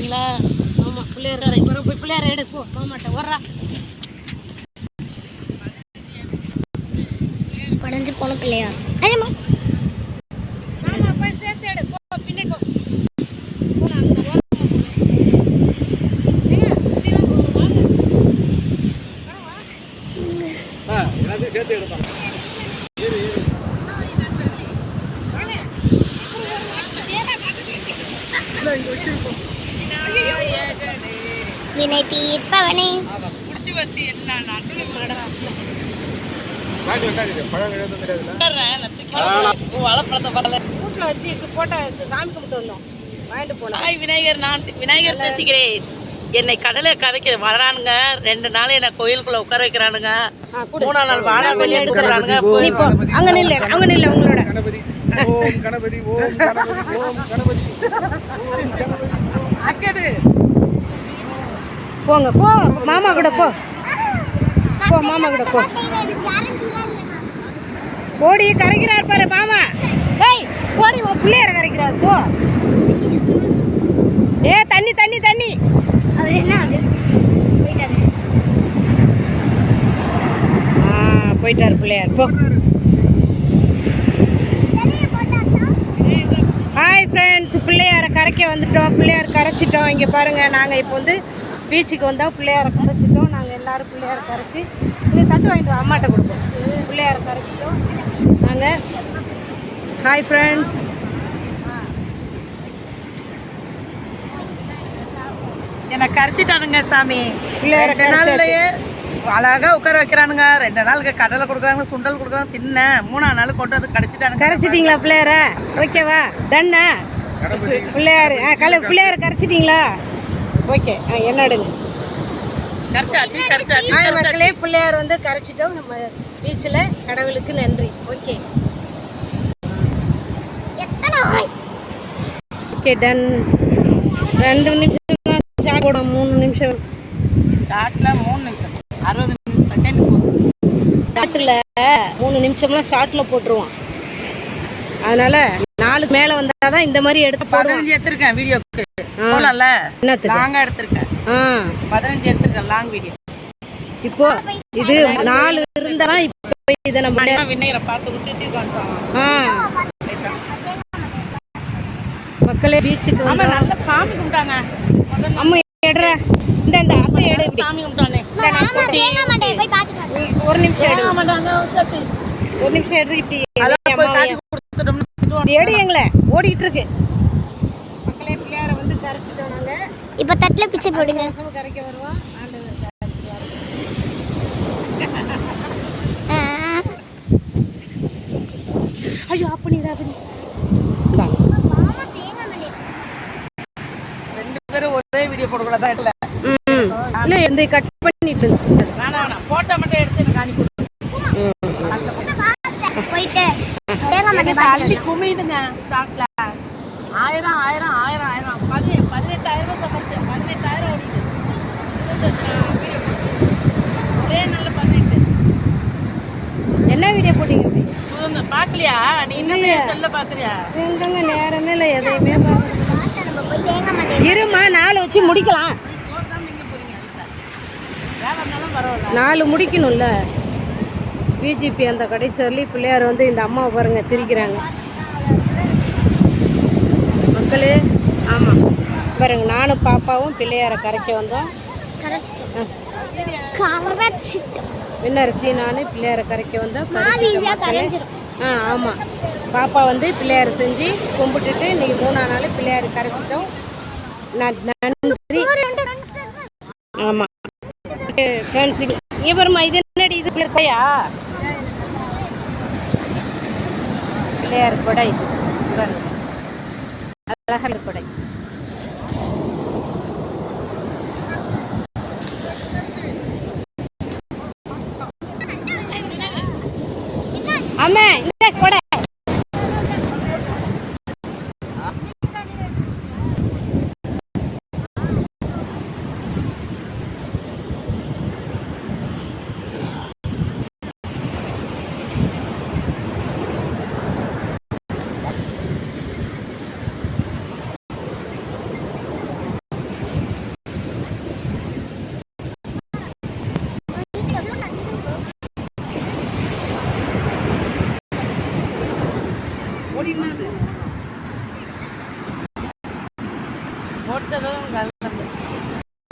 பார்த்தீங்களா ஆமாம் பிள்ளையார் இப்போ போய் பிள்ளையார் எடு போ போக மாட்டேன். வர்றா படைஞ்சு போன பிள்ளையார் ஆமாம் போய் சேர்த்து எடு. போ பின்னாடி போ போ, நான் அங்க ஓரமா போறேன். ஏங்க, இப்படிலாம் போகுது, வாங்க. எல்லாத்தையும் சேர்த்து எடுப்பாங்க வினை தீர்ப்பவனே பிடிச்சி வச்சு என்ன நட்டு மேடம் வீட்டில் வச்சு போட்டோ சாமி கும்பிட்டு வந்தோம். வாங்கிட்டு போனோம் ஹாய் விநாயகர் நான் விநாயகர் பேசுகிறேன். என்னை கடலை கரைக்க வரானுங்க. ரெண்டு நாள் என்னை கோயிலுக்குள்ள உட்கார வைக்கிறானுங்க. மூணாம் நாள் வாழை நான் வெளியே எடுக்கிறேன். எடுக்கிறானுங்க அங்கே நில்லு அங்கே நில்லு உங்களோட. கணபதி ஓம் கணபதி ஓம் கணபதி ஓம் கணபதி. ஓம் கணபதி அக்கடு போங்க போ. மாமா கூட போ. போ மாமா கூட போ. ஓடி கரைக்கிறார் பாரு மாமா. ஏய் ஓடி உன் பிள்ளையார கரைக்கிறார் போ. ஏ தண்ணி தண்ணி தண்ணி. என்ன அது? போயிட்டாரு. ஆ போயிட்டார் பிள்ளையார் போ ஹாய் ஃப்ரெண்ட்ஸ் கரைக்க வந்துட்டோம் பிள்ளையார் கரைச்சிட்டோம். இங்கே பாருங்கள் நாங்கள் இப்போ வந்து பீச்சுக்கு வந்தோம். பிள்ளையாரை கரைச்சிட்டோம். நாங்கள் எல்லாரும் பிள்ளையாரை கரைச்சி நீ தட்டு வாங்கிட்டு அம்மாட்ட கொடுப்போம். பிள்ளையாரை கரைச்சிட்டோம். நாங்கள் ஹாய் ஃப்ரெண்ட்ஸ் என்னை கரைச்சிட்டானுங்க சாமி. ரெண்டு நாள்லயே அழகா உட்கார வைக்கிறானுங்க. ரெண்டு நாளுக்கு கடலை கொடுக்குறாங்க சுண்டல் கொடுக்குறாங்க தின்னேன். மூணாம் நாள் கொண்டு வந்து கடிச்சிட்டானுங்க கரைச்சிட்டிங்களா பிள்ளையாரை? ஓகேவா? டன்னா கணபதி பிள்ளையார் ஆ கல பிள்ளையாரை கரைச்சிட்டிங்களா? ஓகே ஆ என்ன எடுங்க கரைச்சாச்சு கரைச்சாச்சு ஹாய் மக்களே பிள்ளையார் வந்து கரைச்சிட்டோம். நம்ம பீச்சில் கடவுளுக்கு நன்றி. ஓகே. ஓகே டன் ரெண்டு நிமிஷம் ஷார்ட் போடும் மூணு நிமிஷம். ஷார்ட்ல மூணு நிமிஷம். அறுபது நிமிஷம் செகண்ட் போதும். ஷார்ட்டில் மூணு நிமிஷம்லாம் ஷார்ட்டில் போட்டுருவான். அதனால நாலுக்கு மேலே வந்தால் தான் இந்த மாதிரி எடுத்து பதினஞ்சு எடுத்திருக்கேன் வீடியோக்கு. போலாம்ல? லாங்கா எடுத்திருக்கேன். பதினஞ்சு எடுத்திருக்கேன் லாங் வீடியோ இப்போ இது நாலு இருந்தா இப்போ இதை நம்ம விநாயகரை பார்த்து ஆ. மக்களே பீச்சுக்கு ஆமா வந்து நல்ல சாமி கும்பிட்டாங்க. அம்மா எடுற. இந்த இந்த அத்தை எடு. சாமி கும்பிட்டானே. ஒரு நிமிஷம் எடு சத்தி ஒரு நிமிஷம் எடு இப்படி. எடு எங்களை? ஓடிட்டு இருக்கு மக்களே பிள்ளையார வந்து கரைச்சிட்டோம் நாங்க. இப்போ தட்டில் பிச்சை போடுங்க. கரைக்க வருவோம். ஐயோ அப்படி அப்படி ரெண்டு பேரும் ஒரே வீடியோ போடக்கூடாதா இல்ல? இந்த கட் பண்ணிட்டு போட்டோ மட்டும் எடுத்து எனக்கு அனுப்பி விடு. போயிட்டு தள்ளி குமியுதுங்க ஸ்டாக்ல ஆயிரம் ஆயிரம் ஆயிரம் ஆயிரம். பதி பதினெட்டாயிரம் சமைச்சேன் பதினெட்டாயிரம் ஒரே நல்ல பதினெட்டு. என்ன வீடியோ போட்டீங்க பார்க்கலையா நீ இன்னும் செல்ல பார்க்கறியா எங்கங்க நேரமே இல்லை எதையுமே இருமா நாலு வச்சு முடிக்கலாம். நாலு முடிக்கணும்ல. பிஜிபி அந்த கடைசி வரலையும் பிள்ளையார் வந்து இந்த அம்மாவை பாருங்க சிரிக்கிறாங்க. மக்களே ஆமாம் பாருங்க நானும் பாப்பாவும் பிள்ளையாரை கரைக்க வந்தோம். விண்ணரசி நான் பிள்ளையாரை கரைக்க வந்தோம். ஆ ஆமாம் பாப்பா வந்து பிள்ளையார் செஞ்சு கும்பிட்டுட்டு இன்னைக்கு மூணாம் நாள் பிள்ளையார் கரைச்சிட்டோம். நான் நன்றி. ஆமாம் ஃப்ரெண்ட்ஸ் இவருமா இது என்னடி இது கொடையா பிள்ளையார் கொடை. அழகர் கொடை. அம்மா இந்த கொடை. 머리 자르는 거